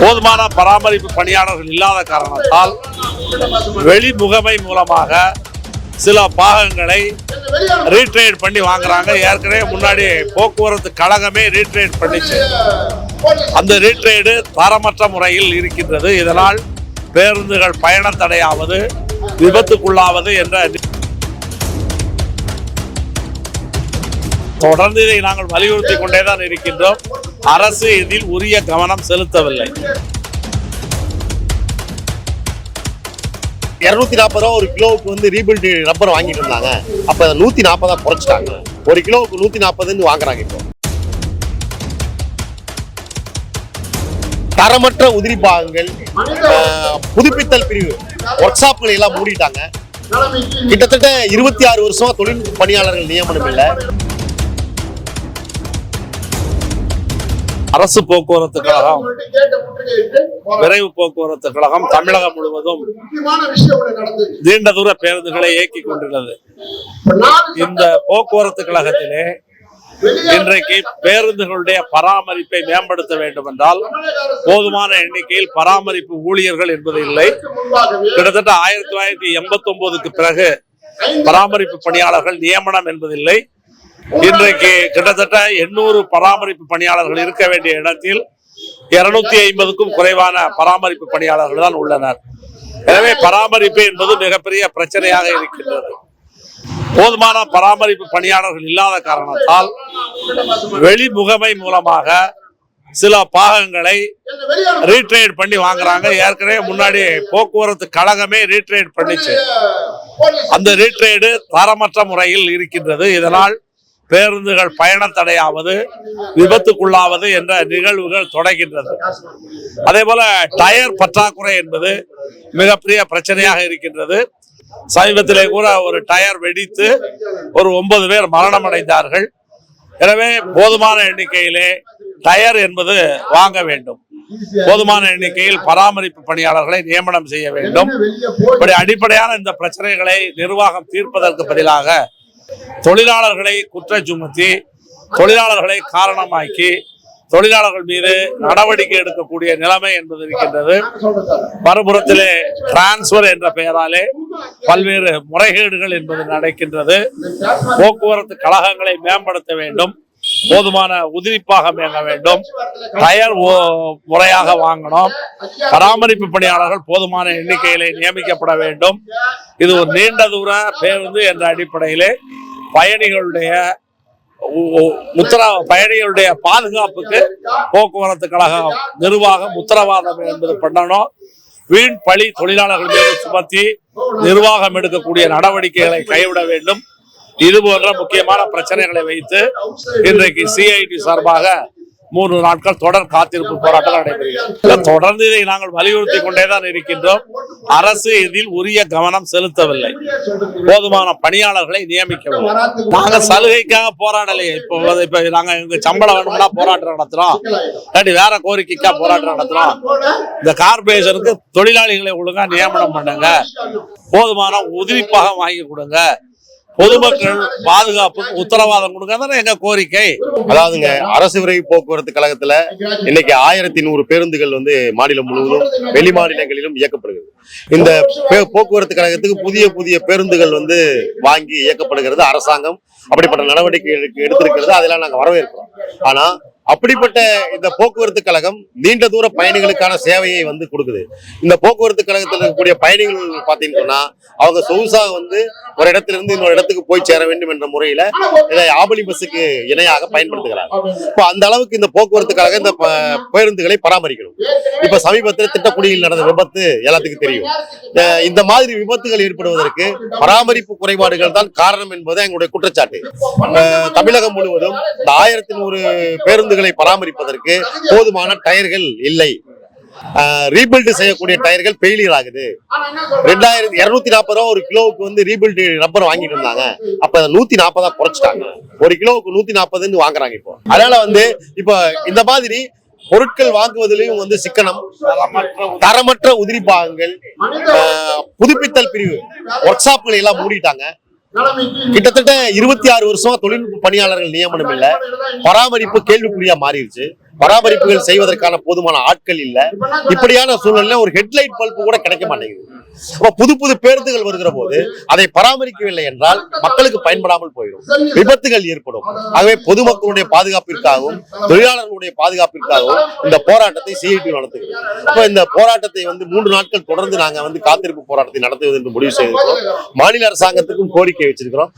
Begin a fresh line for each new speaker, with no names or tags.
போதுமான பராமரிப்பு பணியாளர்கள் இல்லாத காரணத்தால் வெளி முகமை மூலமாக சில பாகங்களை ரீட்ரேட் பண்ணி வாங்குறாங்க. ஏற்கனவே முன்னாடி போக்குவரத்து கழகமே ரீட்ரேட் பண்ணிச்சு. அந்த ரீட்ரேடு தரமற்ற முறையில் இருக்கின்றது. இதனால் பேருந்துகள் பயண தடையாவது விபத்துக்குள்ளாவது என்ற தொடர்ந்து இதை நாங்கள் வலியுறுத்தி கொண்டேதான் இருக்கின்றோம். அரசு இதில் உரிய கவனம் செலுத்தவில்லை.
இருநூத்தி நாற்பது ரூபா ஒரு கிலோவுக்கு வந்து ரீபில்ட் ரப்பர் வாங்கிட்டு இருந்தாங்க. அப்ப நூத்தி நாற்பதா குறைச்சிட்டாங்க. ஒரு கிலோவுக்கு நூத்தி நாற்பதுன்னு வாங்குறாங்க இப்போ. தரமற்ற உதிரி பாகங்கள் ஆஹ், புதுப்பித்தல் பிரிவு ஒர்க் ஷாப்களை எல்லாம் மூடிட்டாங்க. கிட்டத்தட்ட இருபத்தி ஆறு வருஷமா தொழில் பணியாளர்கள் நியமனம் இல்லை.
அரசு போக்குவரத்து கழகம் விரைவு போக்குவரத்து கழகம் தமிழகம் முழுவதும் நீண்ட தூர பேருந்துகளை இயக்கிக் கொண்டுள்ளது இந்த போக்குவரத்து கழகத்திலே இன்றைக்கு பேருந்துகளுடைய பராமரிப்பை மேம்படுத்த வேண்டும் என்றால் போதுமான எண்ணிக்கையில் பராமரிப்பு ஊழியர்கள் என்பது இல்லை. கிட்டத்தட்ட ஆயிரத்தி தொள்ளாயிரத்தி எண்பத்தி ஒன்பதுக்கு பிறகு பராமரிப்பு பணியாளர்கள் நியமனம் என்பதில்லை. இன்றைக்கு கிட்டத்தட்ட எண்ணூறு பராமரிப்பு பணியாளர்கள் இருக்க வேண்டிய இடத்தில் இருநூத்தி ஐம்பதுக்கும் குறைவான பராமரிப்பு பணியாளர்கள் தான் உள்ளனர். எனவே பராமரிப்பு என்பது மிகப்பெரிய பிரச்சனையாக இருக்கின்றது. போதுமான பராமரிப்பு பணியாளர்கள் இல்லாத காரணத்தால் வெளி முகமை மூலமாக சில பாகங்களை ரீட்ரேட் பண்ணி வாங்குறாங்க. ஏற்கனவே முன்னாடி போக்குவரத்து கழகமே ரீட்ரேட் பண்ணிச்சு. அந்த ரீட்ரேடு தரமற்ற முறையில் இருக்கின்றது. இதனால் பேருந்துகள் பயண தடையாவது விபத்துக்குள்ளாவது என்ற நிகழ்வுகள் தொடர்கின்றது. அதே போல டயர் பற்றாக்குறை என்பது மிகப்பெரிய பிரச்சனையாக இருக்கின்றது. சமீபத்திலே கூட ஒரு டயர் வெடித்து ஒரு ஒன்பது பேர் மரணம் அடைந்தார்கள் எனவே போதுமான எண்ணிக்கையிலே டயர் என்பது வாங்க வேண்டும். போதுமான எண்ணிக்கையில் பராமரிப்பு பணியாளர்களை நியமனம் செய்ய வேண்டும். இப்படி அடிப்படையான இந்த பிரச்சனைகளை நிர்வாகம் தீர்ப்பதற்கு பதிலாக தொழிலாளர்களை குற்றம் சுமத்தி தொழிலாளர்களை காரணமாக்கி தொழிலாளர்கள் மீது நடவடிக்கை எடுக்கக்கூடிய நிலைமை என்பது இருக்கின்றது. மறுபுறத்திலே டிரான்ஸ்பர் என்ற பெயராலே பல்வேறு முறைகேடுகள் என்பது நடக்கின்றது. போக்குவரத்து கழகங்களை மேம்படுத்த வேண்டும். போதுமான உதிரிப்பாக மேங்க வேண்டும். டயர் ஓ- முறையாக வாங்கணும். பராமரிப்பு பணியாளர்கள் போதுமான எண்ணிக்கையிலே நியமிக்கப்பட வேண்டும். இது ஒரு நீண்ட தூர பேருந்து என்ற அடிப்படையிலே பயணிகளுடைய உ- பயணிகளுடைய பாதுகாப்புக்கு போக்குவரத்து கழகம் நிர்வாகம் உத்தரவாதம் என்பது பண்ணணும். வீண் பழி தொழிலாளர்கள் மீது சுமத்தி நிர்வாகம் எடுக்கக்கூடிய நடவடிக்கைகளை கைவிட வேண்டும். இது போன்ற முக்கியமான பிரச்சனைகளை வைத்து இன்றைக்கு சிஐடி சார்பாக மூன்று நாட்கள் தொடர் காத்திருப்பு போராட்டம் நடைபெறுகிறது. தொடர்ந்து இதை நாங்கள் வலியுறுத்தி கொண்டேதான் இருக்கின்றோம். அரசு இதில் உரிய கவனம் செலுத்தவில்லை. போதுமான பணியாளர்களை நியமிக்கவில்லை நாங்க சலுகைக்காக போராடலையே. இப்போ வந்து இப்ப நாங்க எங்க சம்பளம் வேணும்னா போராட்டம் நடத்துறோம். இல்லாட்டி வேற கோரிக்கைக்கா போராட்டம் நடத்துறோம். இந்த கார்பரேஷனுக்கு தொழிலாளிகளை ஒழுங்கா நியமனம் பண்ணுங்க. போதுமான உதிரிப்பாக வாங்கி கொடுங்க. பொதுமக்கள் பாதுகாப்புக்கு உத்தரவாதம் கொடுங்க தானே எங்க கோரிக்கை.
அதாவதுங்க அரசு விரைவு போக்குவரத்து கழகத்துல இன்னைக்கு ஆயிரத்தி நூறு பேருந்துகள் வந்து மாநிலம் முழுவதும் வெளி மாநிலங்களிலும் இயக்கப்படுகிறது. இந்த பே- போக்குவரத்து கழகத்துக்கு புதிய புதிய பேருந்துகள் வந்து வாங்கி இயக்கப்படுகிறது அரசாங்கம். அப்படிப்பட்ட நடவடிக்கை எடுக்க- எடுத்திருக்கிறது அதெல்லாம் நாங்க வரவேற்கிறோம். ஆனா அப்படிப்பட்ட இந்த போக்குவரத்து கழகம் நீண்ட தூர பயணிகளுக்கான சேவையை வந்து கொடுக்குது. இந்த போக்குவரத்து கழகத்தில் இருக்கக்கூடிய பயணிகள் பார்த்தீங்கன்னு சொன்னா அவங்க சொகுசா வந்து ஒரு இடத்திலிருந்து இன்னொரு இடத்துக்கு போய் சேர வேண்டும் என்ற முறையில இதை ஆபலி பஸ்ஸுக்கு இணையாக பயன்படுத்துகிறார் இப்போ அந்த அளவுக்கு இந்த போக்குவரத்து கழகம் இந்த பேருந்துகளை பராமரிக்கணும். இப்ப சமீபத்தில் திட்டக்குடியில் நடந்த விபத்து எல்லாத்துக்கும் தெரியும். இந்த மாதிரி விபத்துகள் ஏற்படுவதற்கு பராமரிப்பு குறைபாடுகள் தான் காரணம் என்பது எங்களுடைய குற்றச்சாட்டு. தமிழகம் முழுவதும் இந்த ஆயிரத்தி நூறு பேருந்துகள் ரோடுகளை பராமரிப்பதற்கு போதுமான டயர்கள் இல்லை. ரீபில்ட் செய்யக்கூடிய டயர்கள் ஃபெயிலியர் ஆகுது. ரெண்டாயிரத்தி இருநூத்தி நாற்பது ரூபா ஒரு கிலோவுக்கு வந்து ரீபில்ட் ரப்பர் வாங்கிட்டு இருந்தாங்க. அப்ப நூத்தி நாற்பதா குறைச்சிட்டாங்க. ஒரு கிலோவுக்கு நூத்தி நாற்பதுன்னு வாங்குறாங்க இப்போ. அதனால வந்து இப்போ இந்த மாதிரி பொருட்கள் வாங்குவதிலையும் வந்து சிக்கனம் தரமற்ற உதிரி பாகங்கள் புதுப்பித்தல் பிரிவு ஒர்க் ஷாப்களை எல்லாம் மூடிட்டாங்க. கிட்டத்தட்ட இருபத்தி ஆறு வருஷம் தொழில்நுட்ப பணியாளர்கள் நியமனம் இல்ல. பராமரிப்பு கேள்விக்குறியா மாறிடுச்சு. பராமரிப்புகள் செய்வதற்கான போதுமான ஆட்கள் இல்ல. இப்படியான சூழல்ல ஒரு ஹெட்லைட் பல்பு கூட கிடைக்க மாட்டேங்குது. அப்ப புது புது பேருந்துகள் வருகிற போது அதை பராமரிக்கவில்லை என்றால் மக்களுக்கு பயன்படாமல் போயிடும். விபத்துகள் ஏற்படும். ஆகவே பொதுமக்களுடைய பாதுகாப்பிற்காகவும் தொழிலாளர்களுடைய பாதுகாப்பிற்காகவும் இந்த போராட்டத்தை சிஐடி நடத்துகிறது. அப்ப இந்த போராட்டத்தை வந்து மூன்று நாட்கள் தொடர்ந்து நாங்க வந்து காத்திருப்பு போராட்டத்தை நடத்துவது என்று முடிவு செய்திருக்கிறோம். மாநில அரசாங்கத்துக்கும் கோரிக்கை வச்சிருக்கிறோம்.